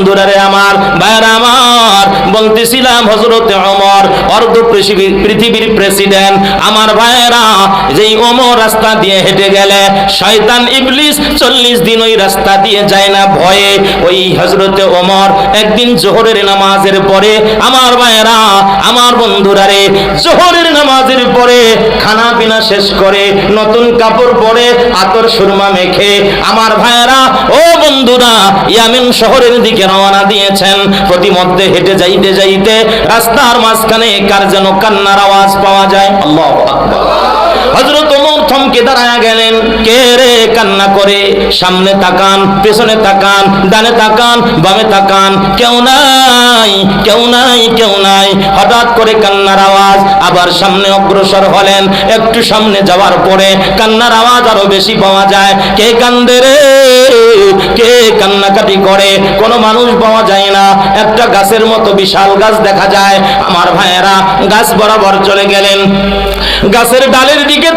বন্ধুরা রে আমার ভাইরা আমার বলতেছিলাম হজরতে অমর অর্ধ পৃথিবীর প্রেসিডেন্ট আমার ভাইয়েরা যেই অমর রাস্তা দিয়ে হেঁটে গেলে শয়তান ইবলিস চল্লিশ দিন ওই রাস্তা দিয়ে যায় না, ভয়ে। ওই হজরতে ওমর একদিন জোহরের নামাজের পরে, আমার ভাইয়েরা, আমার বন্ধুরা রে, জোহরের নামাজের পরে খানা পিনা শেষ করে, নতুন কাপড় পরে আতর সুরমা মেখে, আমার ভাইয়েরা, ও বন্ধুরা, ইয়ামিন শহরের দিকে রওনা দিয়েছেন। প্রতিমধ্যে হেঁটে যাইতে যাইতে রাস্তার মাঝখানে কার যেন কান্নার আওয়াজ পাওয়া যায়? আল্লাহু হজরত ওমর থমকে দাঁড়ায় গেলেন। কে রে কান্না করে? সামনে তাকান, পেছনে তাকান, ডানে তাকান, বামে তাকান। কেউ নাই কেউ নাই কেউ নাই। হঠাৎ করে কান্নার আওয়াজ আবার সামনে অগ্রসর হলেন। একটু সামনে যাওয়ার পরে কান্নার আওয়াজ আরও বেশি পাওয়া যায়। কে কান্দে রে? কে কান্নাকাটি করে? কোনো মানুষ পাওয়া যায় না। একটা গাছের মতো বিশাল গাছ দেখা যায়। আমার ভাইয়েরা, গাছ বরাবর চলে গেলেন। গাছের ডালের দিকে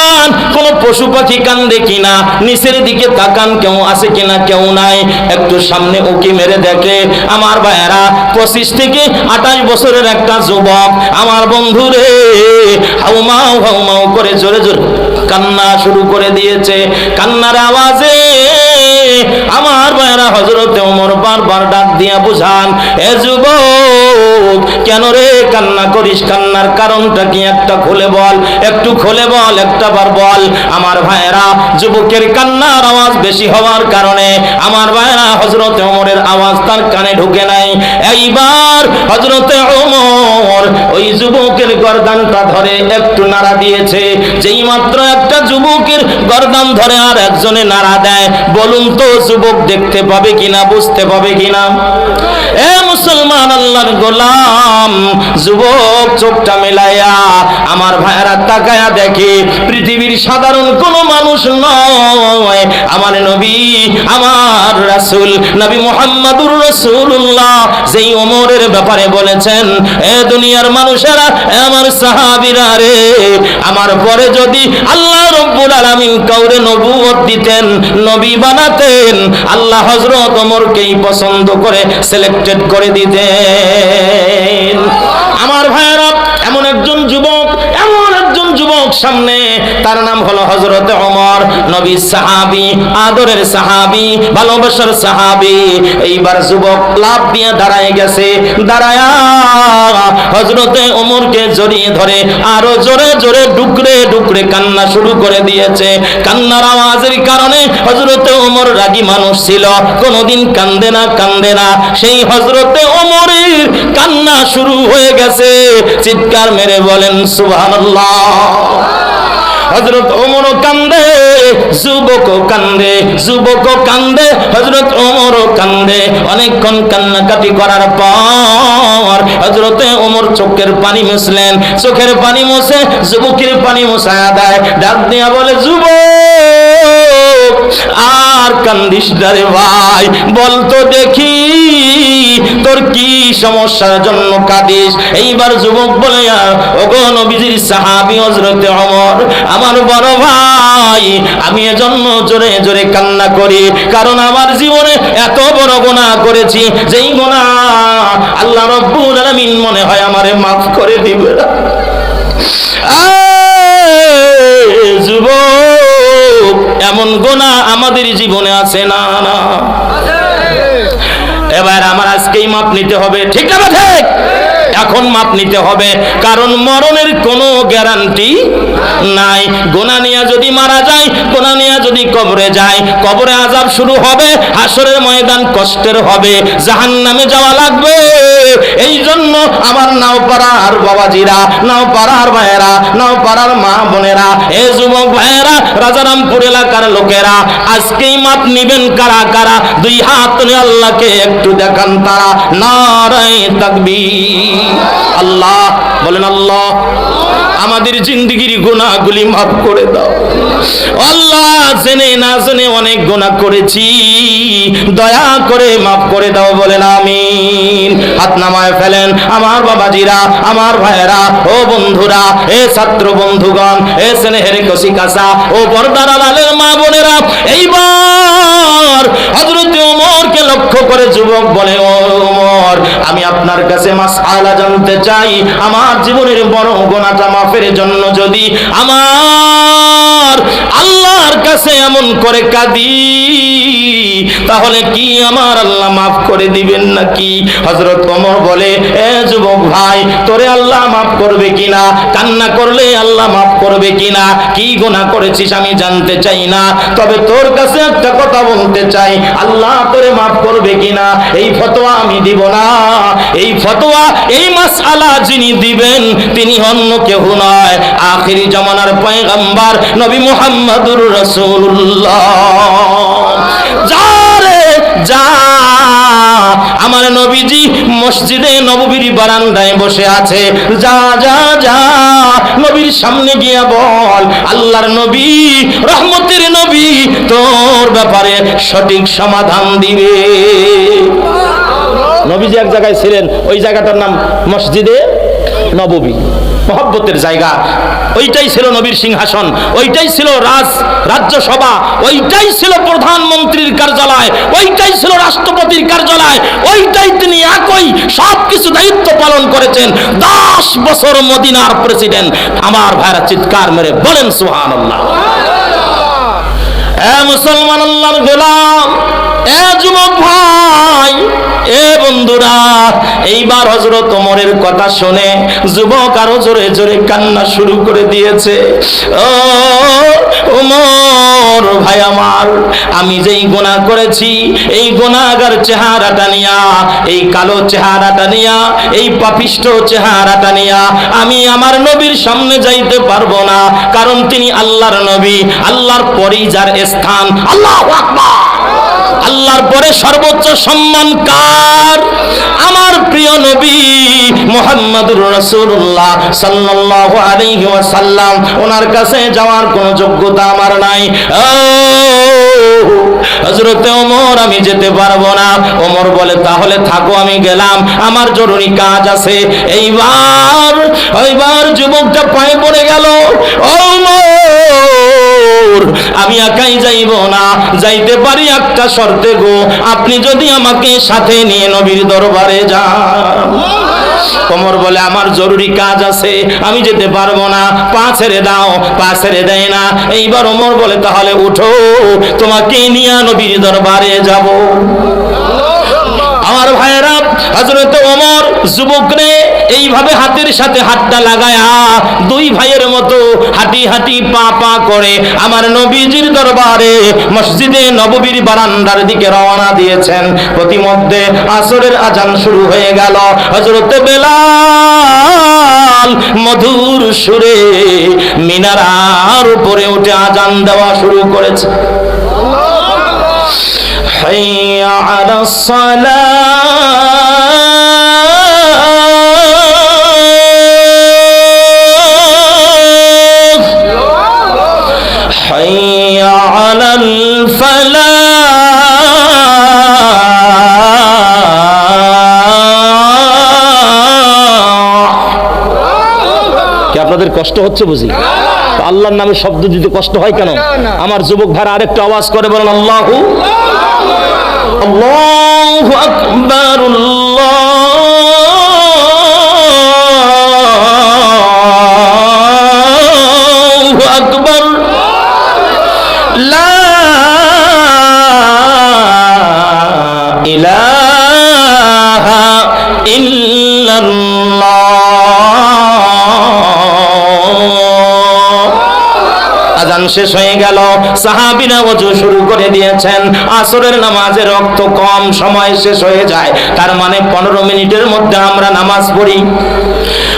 তাকান কোন পশু পাখি কান্দে কিনা, নিচের দিকে তাকান কেউ আছে কিনা, কেউ নাই। একটু সামনে উকি মেরে দেখে, আমার ভাইয়েরা, পঁচিশ থেকে আঠাশ বছরের একটা যুবক, আমার বন্ধু রে। হাউমাউ হাউমাউ করে জোরে জোরে কান্না শুরু করে দিয়েছে। কান্নার আওয়াজে আমার ভাইয়েরা হজরত ওমর বারবার ডাক দিয়া বুঝান, এ যুবক, কেন রে কান্না করিস? কান্নার কারণটা কি একটা খুলে বল, একটু খুলে বল, একটা বার বল। আমার ভাইয়েরা, যুবকের কান্নার আওয়াজ বেশি হওয়ার কারণে আমার ভাইয়েরা হজরত ওমরের আওয়াজ তার কানে ঢুকে নাই। এইবার হজরতে ওমর ওই যুবকের গর্দানটা ধরে একটু নাড়া দিয়েছে। যেই মাত্র একটা যুবকের গর্দান ধরে আর একজনে নাড়া দেয়। বলুন তো, যুবক দেখতে পাবে কিনা, বুঝতে পাবে কিনা? এ মুসলমান আল্লাহর গোলাম। যুবক চোখটা মেলাইয়া আমার ভাইয়েরা তাকায়া দেখে, পৃথিবীর সাধারণ কোন মানুষ নয়। আমার নবী, আমার রাসূল, নবী মুহাম্মাদুর রাসূলুল্লাহ যেই ওমরের ব্যাপারে বলেছেন, এ দুনিয়ার মানুষেরা আমার সাহাবীরা রে, আমার পরে যদি আল্লাহ রব্বুল আলামিন কাউরে নবুয়ত দিতেন, নবী বানাতেন, আল্লাহ হযরত ওমরকেই পছন্দ করে সিলেক্টেড করে দিতেন। আমার ভাইয়েরা এমন একজন যুবক যুবক সামনে, তার নাম হলো হযরত ওমর। নবী সাহাবী, আদরের সাহাবী, ভালোবাসার সাহাবী। এইবার যুবক লাভ দিয়ে দাঁড়ায় গেছে। দাঁড়ায়া হযরতে ওমরকে জড়িয়ে ধরে আরও জোরে জোরে ডুকরে ডুকরে কান্না শুরু করে দিয়েছে। কান্নার আওয়াজের কারণে হযরতে ওমর রাগী মানুষ ছিল। কোনোদিন কান্দে না কান্দে না। সেই হযরতে ওমরের কান্না শুরু হয়ে গেছে। চিৎকার মেরে বলেন, সুবহানাল্লাহ। হজরত ওমর কান্দে যুবক কান্দে যুবক কান্দে হজরত ওমর কান্দে। অনেকক্ষণ কান্নাকাটি করার পর হজরতে ওমর চোখের পানি মুছলেন। চোখের পানি মুছে যুবকের পানি মুছায়া দেয় ডাক দিয়া বলে, যুবক আর কান্দিস রে ভাই। বলতো দেখি, তোর কি সমস্যার জন্য কাঁদিস? এইবার যুবক বলে ওগো নবীজির সাহাবী হযরতে ওমর আমার বড় ভাই, আমি এজন্য জোরে জোরে কান্না করি, কারণ আমার জীবনে এত বড় গুনাহ করেছি, যেই গুনাহ আল্লাহ রব্বুল আলামিন মনে হয় আমারে মাফ করে দিবে। না এমন গোনা আমাদের জীবনে আছে না না। এবার আমার আজকেই মাপ নিতে হবে। ঠিক না ঠিক? এখন মাপ নিতে হবে। কারণ মরণের কোনো গ্যারান্টি নাই। গোনা নিয়ে যদি মারা যায় গোনা নিয়ে যদি কবরে যায়, কবরে আজাব শুরু হবে হাসরের ময়দান কষ্টের হবে। জাহান নামে যাওয়া লাগবে। এই জন্য আমার নাও পাড়ার বাবাজিরা নাও পাড়ার ভাইয়েরা নাও পাড়ার মা বোনেরা, এ যুবক ভাইয়েরা, রাজারামপুর এলাকার লোকেরা, আজকেই মাপ নিবেন কারা কারা? দুই হাত আল্লাহকে একটু দেখান তারা। নারায় তাকবীর। আল্লাহ বলেন, আল্লাহ, আমাদের জিন্দগির গুনাহগুলি মাফ করে দাও। আল্লাহ, জেনে না জেনে অনেক গুনাহ করেছি। দয়া করে মাফ করে দাও বলেন, আমিন। হাত নামায় ফেলেন আমার বাবাজিরা, আমার ভাইয়েরা, ও বন্ধুরা, এ ছাত্র বন্ধুগণ, এ স্নেহের কসি কাসা ও পর্দার আলালের মা বোনেরা, এইবার হযরত ওমরকে লক্ষ্য করে যুবক বলে, ও ওমর আমি আপনার কাছে মাসআলা জানতে চাই। আমার জীবনের বড় গোনাটা মাফের জন্য যদি আমার আল্লাহর কাছে এমন করে কাঁদি, তাহলে কি আমার আল্লাহ মাফ করে দিবেন নাকি? হযরত ওমর বলে, এ যুবক ভাই, তোরে আল্লাহ মাফ করবে কিনা? কান্না করলে আল্লাহ মাফ করবে কিনা? কি গোনা করেছিস আমি জানতে চাই না। তবে তোর কাছে একটা কথা বলতে চাই, আল্লাহ তোরে মাফ করবে কিনা? এই ফতোয়া আমি দিব না। এই ফতোয়া, এই মাসআলা যিনি দিবেন, তিনি অন্য কেউ নয়। আখিরি জামানার পয়গম্বর নবী মুহাম্মদুর রাসূলুল্লাহ। যা রে, যা। আমার নবীজি মসজিদে নববীর বারান্দায় বসে আছে। যা যা যা। নবীর সামনে গিয়া বল, আল্লাহর নবী, রহমতের নবী, তোর ব্যাপারে সঠিক সমাধান দিবে। নবীজি এক জায়গায় ছিলেন ওই জায়গাটার নাম মসজিদে নববী। মহব্বতের জায়গা। ওইটাই ছিল নবীর সিংহাসন ওইটাই ছিল রাজ রাজ্যসভা ওইটাই ছিল প্রধানমন্ত্রীর কার্যালয় ওইটাই ছিল রাষ্ট্রপতির কার্যালয় ওইটাই তিনি একই সব কিছু দায়িত্ব পালন করেছেন। দশ বছর মদিনার প্রেসিডেন্ট। আমার ভাইরা চিৎকার মেরে বলেন সুহান এ মুসলমান আল্লাহর গোলাম এ যুবক এইবার হজরত ওমরের কথা শুনে যুবক আরও জোরে জোরে কান্না শুরু করে দিয়েছে। ও ওমর, ভাই আমার, আমি যেই গোনা করেছি, এই গোনাগার চেহারাটা নিয়া, এই কালো চেহারাটা নিয়া, এই পাপিষ্ট চেহারাটা নিয়া, আমি আমার নবীর সামনে যাইতে পারব না। কারণ তিনি আল্লাহর নবী, আল্লাহর পরেই যার স্থান। আল্লাহ আকবার। আল্লাহর পরে সর্বোচ্চ সম্মান কার? আমার প্রিয় নবী মোহাম্মদুর রাসূলুল্লাহ সাল্লাল্লাহু আলাইহি ওয়াসাল্লাম। ওনার কাছে যাওয়ার কোনো যোগ্যতা আমার নাই। ও, হযরতে ওমর, আমি যেতে পারব না। ওমর বলে, তাহলে থাকো, আমি গেলাম। আমার জরুরি কাজ আছে। এইবার এইবার যুবকটা পায়ে পড়ে গেল। ওমর আমি একাই যাইব না। যাইতে পারি একটা শর্তে গো। আপনি যদি আমাকে সাথে নিয়ে নবীর দরবারে যান। কোমর বলে, আমার জরুরি কাজ আছে। আমি যেতে পারব না। পা ছেড়ে দাও। পা ছেড়ে দেয় না। এইবার ওমর বলে, তাহলে উঠো। তোমাকে নিয়ে নবীর দরবারে যাব। আমার ভাইয়েরা হজরত অমর যুবকরে এইভাবে হাতের সাথে হাতটা লাগায়া দুই ভাইয়ের মতো হাঁটি হাঁটি পা পা করে আমার নবীজির দরবারে মসজিদে নববীর বারান্দার দিকে রওনা দিয়েছেন। প্রতিমধ্যে আসরের আজান শুরু হয়ে গেল। হজরত বেলাল মধুর সুরে মিনারার উপরে উঠে আজান দেওয়া শুরু করেছে। হাইয়া আলা সালাহ কষ্ট হচ্ছে বুঝি? আল্লাহর নামে শব্দ দিতে কষ্ট হয় কেন? আমার যুবক ভাইরা আরেকটা আওয়াজ করে বলেন, আল্লাহু আল্লাহু আকবার, আল্লাহু আজান শেষ হয়ে গেল। সাহাবিরা অজু শুরু করে দিয়েছেন। আসরের নামাজে রক্ত কম সময় শেষ হয়ে যায়। তার মানে পনেরো মিনিটের মধ্যে আমরা নামাজ পড়ি।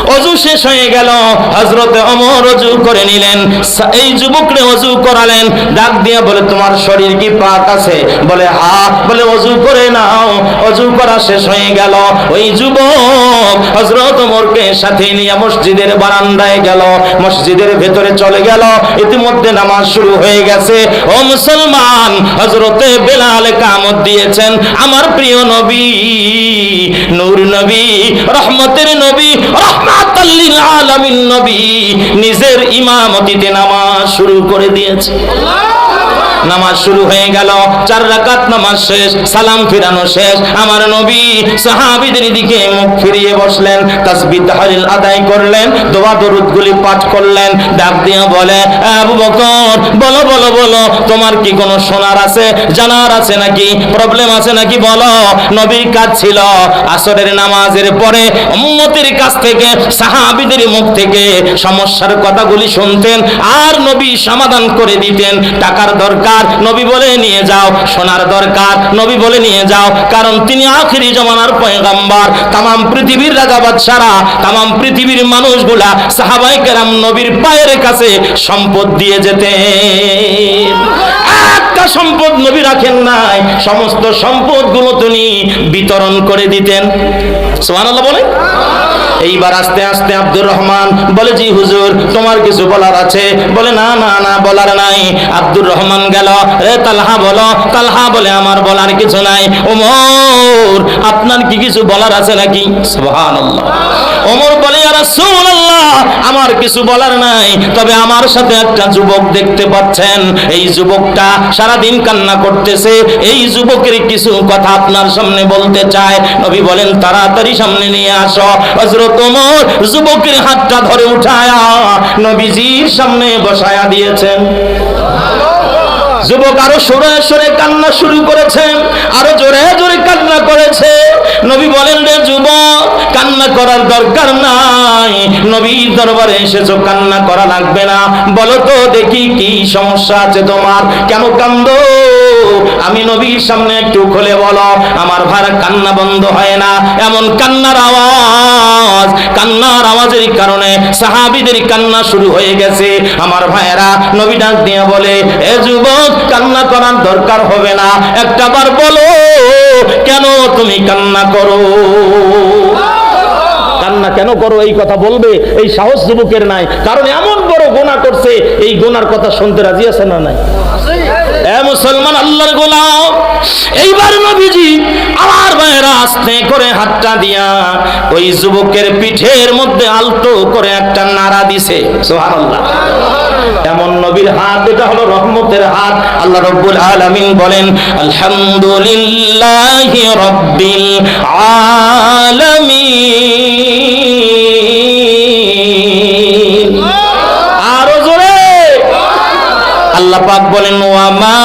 অজু শেষ হয়ে গেল। হজরতে অমর অজু করে নিলেন। এই যুবকরে অজু করালেন। ডাক দিয়া বলে, তোমার শরীর কি পাক আছে? বলে, হা। বলে, অজু করে নাও। অজু করা শেষ হয়ে গেল। ওই যুবক হজরত ওমরকে সাথে নিয়ে মসজিদের বারান্দায় গেল। মসজিদের ভেতরে চলে গেল। ইতিমধ্যে নামাজ শুরু হয়ে গেছে। ও মুসলমান হজরতে বেলাল কামত দিয়েছেন। আমার প্রিয় নবী, নূর নবী, রহমতের নবী নবী নিজের ইমামতিতে নামাজ শুরু করে দিয়েছে। নামাজ শুরু হয়ে গেল। চার রাকাত নামাজ শেষ, সালাম ফিরানো শেষ। আমার নবী সাহাবীদের দিকে মুখ ফিরিয়ে বসলেন, তাসবিহ তাহলিল আদায় করলেন, দোয়া দরুদগুলি পাঠ করলেন, ডাক দিয়ে বলে, আবু বকর, বলো বলো বলো, তোমার কি কোনো শোনার আছে, জানার আছে নাকি, প্রবলেম আছে নাকি বলো? নবীর কাজ ছিল আসরের নামাজের পরে উম্মতের কাছ থেকে, সাহাবীদের মুখ থেকে সমস্যার কথাগুলি শুনতেন, আর নবী সমাধান করে দিতেন। টাকার দরকার নবী বলে নিয়ে যাও সোনার দরকার। নবী বলে নিয়ে যাও, কারণ তিনি আখিরি জমানার পয়গাম্বার। তামাম পৃথিবীর রাজা বাদশারা, তামাম পৃথিবীর মানুষগুলা সাহাবাই কেরাম নবীর পায়ের কাছে সম্পদ দিয়ে যেতেন। একটা সম্পদ নবী রাখেন নাই, সমস্ত সম্পদগুলো তিনি বিতরণ করে দিতেন। সুবহানাল্লাহ বলে এইবার আস্তে আস্তে আব্দুর রহমান বলে, জি হুজুর, তোমার কিছু বলার আছে? বলে, না না না, বলার নাই। আব্দুর রহমান গেল রে তালহা বলো। তালহা বলে, আমার বলার কিছু নাই। ওমর, আপনার কি কিছু বলার আছে নাকি? সুবহানাল্লাহ। ওমর আমার কিছু বলার নাই। তবে আমার সাথে একটা যুবক দেখতে পাচ্ছেন। এই যুবকটা সারা দিন কান্না করতেছে। এই যুবকের কিছু কথা আপনার সামনে বলতে চায়। নবী বলেন, তাড়াতাড়ি সামনে নিয়ে আসো। হযরত ওমর যুবকের হাতটা ধরে উঠায়া নবীজির সামনে বসায়া দিয়েছেন। যুবক আরও সরে সরে কান্না শুরু করেছে, আরও জোরে জোরে কান্না করেছে। নবী বলেন, রে যুবক, কান্না করার দরকার নাই। নবীর দরবারে এসেছ, কান্না করা লাগবে না। বলো তো দেখি কি সমস্যা আছে তোমার। কেন কান্দ? আমি নবীর সামনে একটু খুলে বলো। আমার ভাড়া কান্না বন্ধ হয় না। এমন কান্নার আওয়াজ, কান্নার আওয়াজের কারণে সাহাবীদের কান্না শুরু হয়ে গেছে। আমার ভাইয়েরা, নবী ডাক দিয়ে বলে, এ যুবক, কান্না করার দরকার হবে না। একটা বার বলো, কেন তুমি কান্না করো? কান্না কেন করো এই কথা বলবে? এই সাহস যুবকের নাই। কারণ এমন বড় গোনা করছে, এই গোনার কথা শুনতে রাজি আছে না নাই? এ মুসলমান, আল্লাহর গোলাম এইবার নবীজি, আমার ভাইয়েরা আস্তে করে হাতটা দিয়া ওই যুবকের পিঠের মধ্যে আলতো করে একটা নাড়া দিছে। সুবহানাল্লাহ। এমন নবীর হাত, এটা হলো রহমতের হাত। আল্লাহ রব্বুল আলামিন বলেন, আলহামদুলিল্লাহি রাব্বিল আলামিন। আল্লাহ পাক বলেন ওয়ামা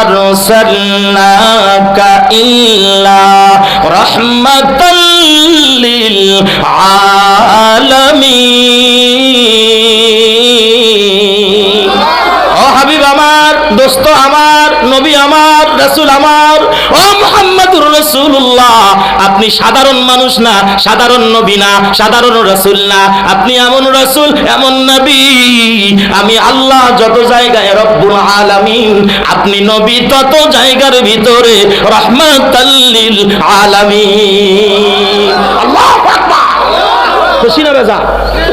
আরসালনাকা ইল্লা রাহমাতাল লিল আলামিন। ও হাবিব আমার, দোস্ত আমার, নবী আমার, রাসূল আমার মুহাম্মদুর রাসূলুল্লাহ। আপনি সাধারণ মানুষ না, সাধারণ নবী না, সাধারণ রাসূল না। আপনি এমন রাসূল, এমন নবী। আমি আল্লাহ যত জায়গায় রব্বুল আলামিন, আপনি নবী তত জায়গার ভিতরে রহমাতাল লিল আলামিন। আল্লাহু আকবার। খুশি না বেজা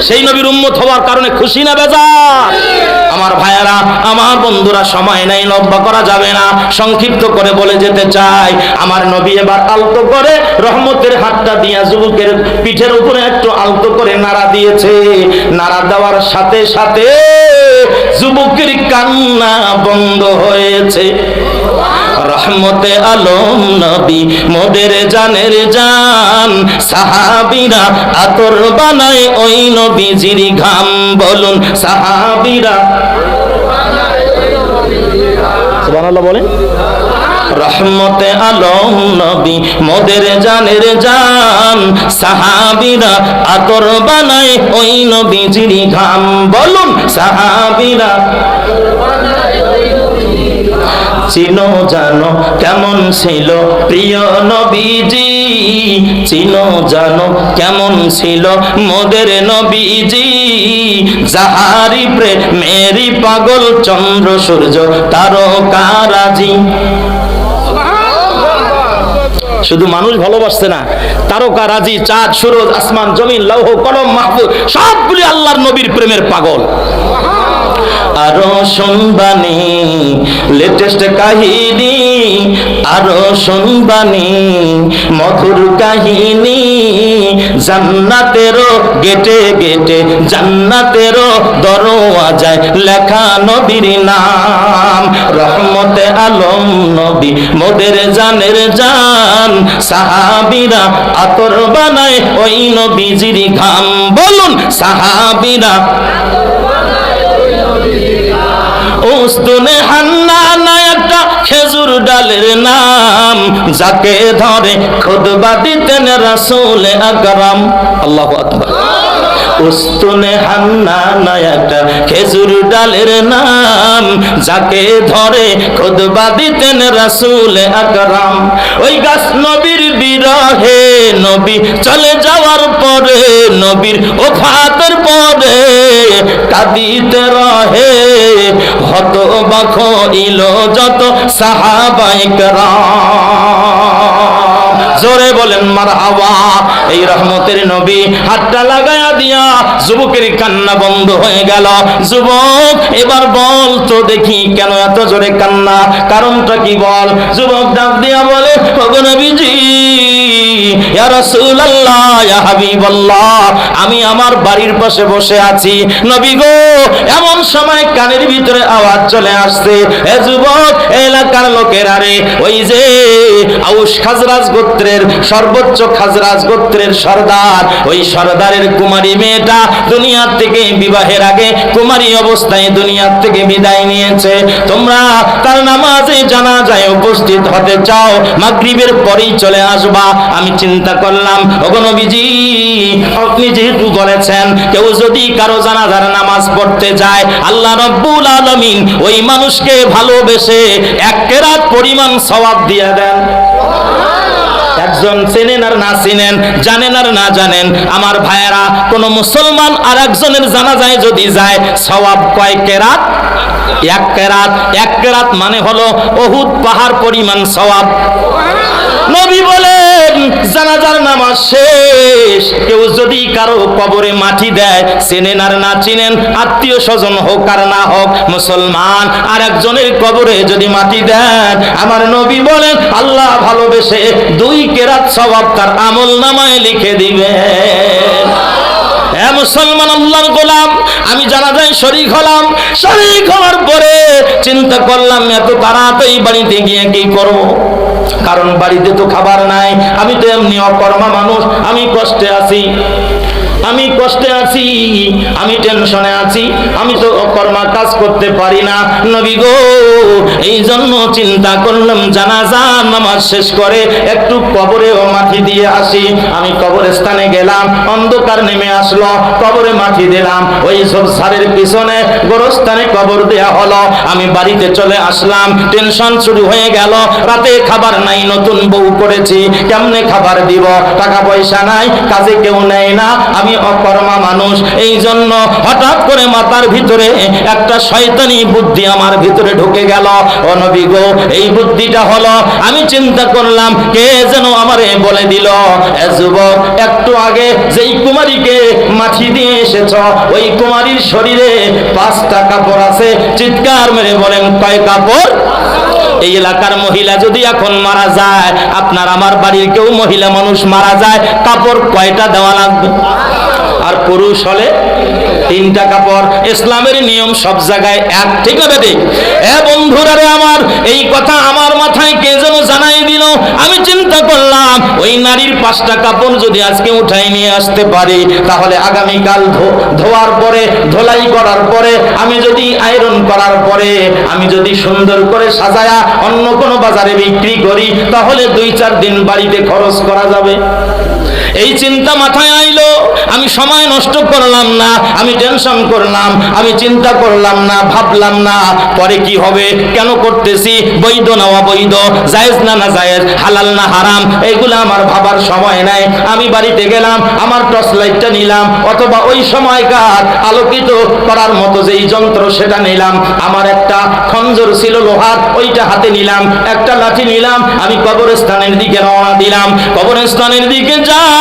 সেই নবীর উম্মত হওয়ার কারণে খুশি না বেজা আমার ভাইয়ারা, আমার বন্ধুরা সময় নাই, লম্বা করা যাবে না। সংক্ষিপ্ত করে বলে যেতে চাই, আমার নবী এবার আলতো করে রহমতের হাতটা দিয়া যুবকের পিঠের উপরে একটু আলতো করে নাড়া দিয়েছে। নাড়া দেওয়ার সাথে সাথে যুবকের কান্না বন্ধ হয়েছে। রহমতে আলম নবী মোদের জানের জান। সাহাবিরা আতর বানায় ওই নবীজির ঘাম। বলুন সাহাবিরা সুবহানাল্লাহ বলেন। রহমতে আলম নবী মোদের জানের জান। সাহাবিরা আতর বানায় ওই নবীজির ঘাম। বলুন সাহাবিরা চিনো জানো, কেমন ছিল? প্রিয় নবীজি, চিনো জানো, কেমন ছিল? মোদের নবীজি যাহারি প্রেমেরি পাগল চন্দ্র সূর্য, তারকারাজি। শুধু মানুষ ভালোবাসছে না, তারকা, রাজি, চাঁদ, সুরজ, আসমান, জমিন, লৌহ, কলম, মাহফুজ, সবগুলি আল্লাহর নবীর প্রেমের পাগল। আরও শুনবানি লেটেস্ট কাহিনী, আরও শুনবানি, মধুর কাহিনী, জান্নাতেরও গেটে গেটে, জান্নাতেরও দরওয়াজায় লেখা নবীর নাম। রহমতে আলম নবী, মোদের জানের জান সাহাবিরা আতর বানায় ওই নবীজির ঘাম। বলুন, সাহাবিরা উস্তুনে হান্না না খেজুর ডালের নাম, যাকে ধরে খুদবা দিতেন রাসুল আকরাম। আল্লাহু আকবার। খেজুর ডালের নাম, যাকে ধরে খুদবা দিতেন রাসূল আকরাম। ওই গাছ নবীর বিরহে নবী চলে যাওয়ার পরে, নবীর ওফাতের পরে কাঁদিতে রহে। হত বাখ ইলো যত সাহাবাইকরাম জোরে বলেন, মারহাবা। এই রহমতের নবী হাতটা লাগায়া দিয়া যুবকের কান্না বন্ধ হয়ে গেল। যুবক, এবার বল তো দেখি কেন এত জোরে কান্না? কারণটা কি বল? যুবক ডাক দিয়া বলে, ওগো আমি আমার বাড়ির পাশে বসে আছি। নবী গো, এমন সময় কানের ভিতরে আওয়াজ চলে আসছে। এ যুবক এলাকার লোকেরা রে, ওই যে আউস খাজরাজ গোত্রের, সর্বোচ্চ খাজরাজ গোত্রের সর্দার। ওই সর্দারের কুমারী মেয়েটা দুনিয়ার থেকে বিবাহের আগে কুমারী অবস্থায় দুনিয়ার থেকে বিদায় নিয়েছে। তোমরা তার নামাজে জানা যায় উপস্থিত হতে চাও। মাগরিবের পরেই চলে আসবা। আমি চিন্তা করলাম আপনি যেহেতু বলেছেন, কেউ যদি কারও জানাজার নামাজ পড়তে যায়, আল্লাহ রব্বুল আলামিন ওই মানুষকে ভালোবেসে এক পরিমাণ সওয়াব দিয়ে দেন। একজন চেনেন আর না চিনেন, জানেন আর না জানেন, আমার ভাইয়েরা, কোন মুসলমান আর একজনের জানাজায় যদি যায়, সওয়াব কয় এক কেরাত। এক কেরাত মানে হলো অহুদ পাহাড় পরিমাণ সওয়াব। নবী জানাজার নামাজ শেষ। কেউ যদি কারও কবরে মাটি দেয়, চেনেন আর না চিনেন, আত্মীয় স্বজন হোক আর না হোক, মুসলমান আর একজনের কবরে যদি মাটি দেন, আমার নবী বলেন, আল্লাহ ভালোবেসে দুই কেরাত স্বভাব তার আমল নামায় লিখে দিবেন। হ্যাঁ মুসলমান, আল্লাহর গোলাম, আমি জানা যায় শরিক হলাম। শরিক হওয়ার পরে চিন্তা করলাম, এত তাড়াতাড়ি বাড়িতে গিয়ে কি করব? কারণ বাড়িতে তো খাবার নাই আমি তো এমনি অকর্মা মানুষ আমি কষ্টে আছি। আমি কষ্টে আছি, আমি টেনশনে আছি, আমি তো অকর্মা কাজ করতে পারি না। নবী গো এই জন্য চিন্তা করলাম, জানাজা নামাজ শেষ করে একটু কবরে ও মাটি দিয়ে আসি। আমি কবরস্থানে গেলাম, অন্ধকার নেমে আসলো, কবরে মাটি দিলাম। ওই সব সারের পিছনে গোরস্থানে কবর দেয়া হলো। আমি বাড়িতে চলে আসলাম টেনশন শুরু হয়ে গেল। রাতে খাবার নাই, নতুন বউ করেছি, কেমনে খাবার দিব? টাকা পয়সা নাই, কাজে কেউ নেয় না। আমি অকর্মা মানুষ এই জন্য হঠাৎ করে মাথার ভিতরে একটা শয়তানি বুদ্ধি আমার ভিতরে ঢুকে গেল। অনবী গো, এই বুদ্ধিটা হলো, আমি চিন্তা করলাম, কে যেন আমারে বলে দিল যুবক, একটু আগে যেই কুমারীকে মাছি দিয়ে এসেছ, ওই কুমারীর শরীরে পাঁচটা কাপড় আছে, চিৎকার মেরে বলেন, কয় কাপড়? এই এলাকার মহিলা যদি এখন মারা যায়, আপনার আমার বাড়ির কেউ মহিলা মানুষ মারা যায়, কাপড় কয়টা দেওয়া লাগবে? আর পুরুষ হলে তিনটা কাপড় ইসলামের নিয়ম সব জায়গায় এক, ঠিক না বেদে এ বন্ধুরা রে আমার, এই কথা আমার মাথায় কে যেন জানাই দিল? আমি চিন্তা করলাম, ওই নারীর পাঁচটা কাপড় যদি আজকে উঠাই নিয়ে আসতে পারি, তাহলে আগামীকাল ধোয়ার পরে, ধোলাই করার পরে, আমি যদি আয়রন করার পরে, আমি যদি সুন্দর করে সাজায়া অন্য কোনো বাজারে বিক্রি করি, তাহলে দুই চার দিন বাড়িতে খরচ করা যাবে। এই চিন্তা মাথায় আইলো, আমি সময় নষ্ট করলাম না, আমি টেনশন করলাম, আমি চিন্তা করলাম না, ভাবলাম না, পরে কি হবে, কেন করতেছি, বৈধ না অবৈধ, জায়েজ না না জায়েজ, হালাল না হারাম, এগুলো আমার ভাবার সময় নাই। আমি বাড়িতে গেলাম, আমার টর্চ লাইটটা নিলাম, অথবা ওই সময়কার আলোকিত করার মতো যেই যন্ত্র সেটা নিলাম, আমার একটা খঞ্জর ছিল লোহার, ওইটা হাতে নিলাম, একটা লাঠি নিলাম, আমি কবরস্থানের দিকে রওনা দিলাম, কবরস্থানের দিকে যাই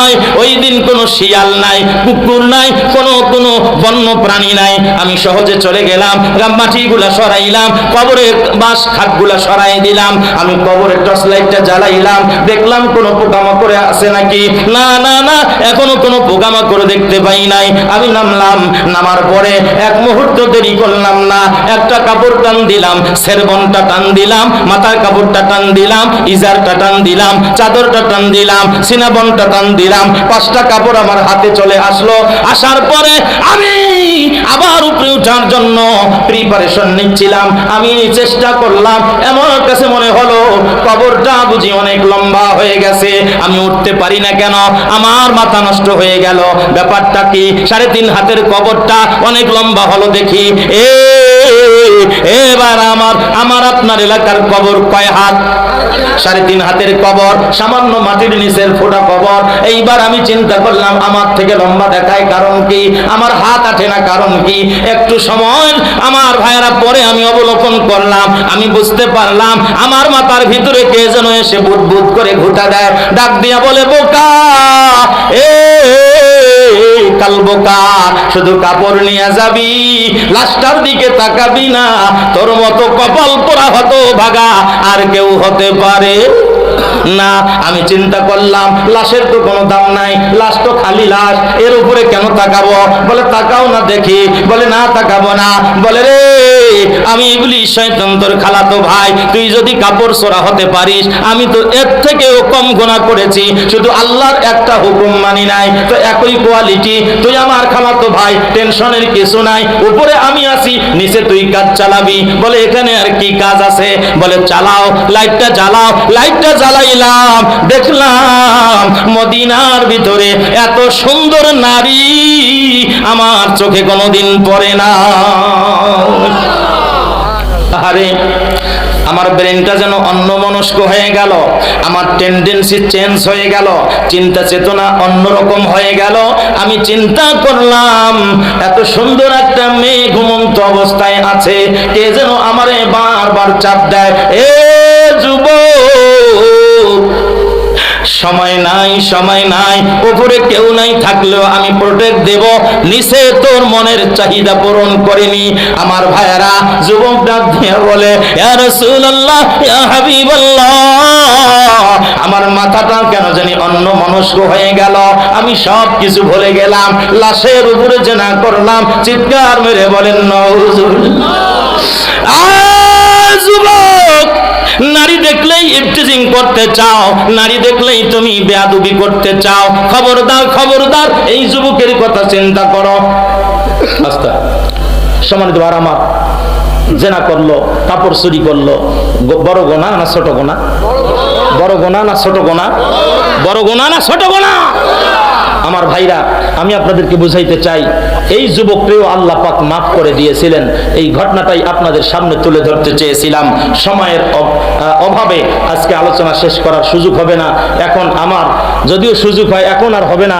নাই, ওই দিন কোনো শিয়াল নাই, কুকুর নাই, কোনো কোনো বন্য প্রাণী নাই। আমি সহজে চলে গেলাম মাটিগুলা সরাইলাম, কবরে বাঁশ খাটগুলা সরাই দিলাম, আমি কবরে টর্চ লাইটটা জ্বালাইলাম, দেখলাম কোনো পোকামাকড়ে আছে নাকি? না না না, এখনও কোনো পোকামাকড় দেখতে পাই নাই। আমি নামলাম, নামার পরে এক মুহূর্ত দেরি করলাম না, একটা কাপড় টান দিলাম, সেরবনটা টান দিলাম, মাথার কাপড়টা টান দিলাম, ইজারটা টান দিলাম, চাদরটা টান দিলাম, সিনাবনটা টান দিলাম পাঁচটা কাপড় আমার হাতে চলে আসলো। আসার পরে আমি আবার উপরে উঠার জন্য প্রিপারেশন নিচ্ছিলাম। আমি চেষ্টা করলাম, এমন কাছে মনে হলো, কবরটা বুঝি অনেক লম্বা হয়ে গেছে। আমি উঠতে পারি না কেন? আমার মাথা নষ্ট হয়ে গেল। ব্যাপারটা কি? সাড়ে তিন হাতের কবরটা অনেক লম্বা হলো দেখি। এ এবার আমার আমার আপনার এলাকার কবর কয় হাত? সাড়ে তিন হাতের কবর, সামান্য মাটির নিচের ফোটা কবর। এইবার আমি চিন্তা করলাম, আমার থেকে লম্বা দেখায় কারণ কি? আমার হাত আঠে না কারণ কি? একটু সময় আমার ভাইয়েরা পরে আমি অবলোকন করলাম। আমি বুঝতে পারলাম, আমার মাথার ভিতরে কে যেন এসে বুট বুট করে ঘুটা দেয়। ডাক দিয়া বলে, বোকা! এ কাল বোকা শুধু কাপড় নিয়ে যাবি, লাশটার দিকে তাকাবি না, তোর মতো কপাল পোড়া হতো ভাগা, আর কেউ হতে পারে না। আমি চিন্তা করলাম, লাশের তো কোনো দাম নাই, লাশ তো খালি লাশ, এর উপরে কেন তাকাবো? বলে, তাকাও না দেখি, বলে, না তাকাবো না। বলে, রে আমি ইবলিশ শয়তান তোর খালাতো ভাই, তুই যদি কাপড় সোরা হতে পারিস, আমি তো এর থেকেও কম গোনা করেছি। শুধু আল্লাহর একটা হুকুম মানি নাই, তো একই কোয়ালিটি, তুই আমার খালাতো ভাই, টেনশনের কিছু নাই, উপরে আমি আছি, নিচে তুই কাজ চালাবি। বলে, এখানে আর কি কাজ আছে? বলে, চালাও, লাইটটা জ্বালাও, লাইটটা জ্বালাইলাম, দেখলাম মদিনার ভিতরে এত সুন্দর নারী আমার চোখে কোনোদিন পড়ে না। আরে আমার ব্রেনটা যেন অন্যমনস্ক হয়ে গেল, আমার টেন্ডেন্সি চেঞ্জ হয়ে গেল, চিন্তা চেতনা অন্যরকম হয়ে গেল। আমি চিন্তা করলাম, এত সুন্দর একটা মেয়ে ঘুমন্ত অবস্থায় আছে, কে যেন আমারে বারবার চাপ দেয়, এ যুবক সময় নাই সময় নাই উপরে কেউ নাই থাকলেও আমি প্রোটেক্ট দেব। নিচে তোর মনের চাহিদা পূরণ করিনি। আমার ভাইয়ারা, যুবক ডাক বলে আমার মাথাটা কেন জানি অন্য মনস্ক হয়ে গেল। আমি সব কিছু ভুলে গেলাম, লাশের উপরে জেনা করলাম। চিৎকার মেরে বলেন নজরুল্লাহ যুবক! নারী দেখলেই ইফটিজিং করতে চাও, নারী দেখলেই তুমি বেয়াদবি করতে চাও। খবরদার খবরদার, এই যুবকের কথা চিন্তা করো। আস্তা সমানিত ভার আমার, জেনা করল, কাপড় চুরি করল বড় গোনা না ছোট গোনা? বড় গোনা না ছোট গোনা? বড় গোনা না ছোট গোনা? আমার ভাইরা, আমি আপনাদেরকে বুঝাইতে চাই, এই যুবককেও আল্লাহ পাক মাফ করে দিয়েছিলেন। এই ঘটনাটাই আপনাদের সামনে তুলে ধরতে চেয়েছিলাম। সময়ের অভাবে আজকে আলোচনা শেষ করার সুযোগ হবে না। এখন আমার, যদিও সুযোগ হয়, এখন আর হবে না।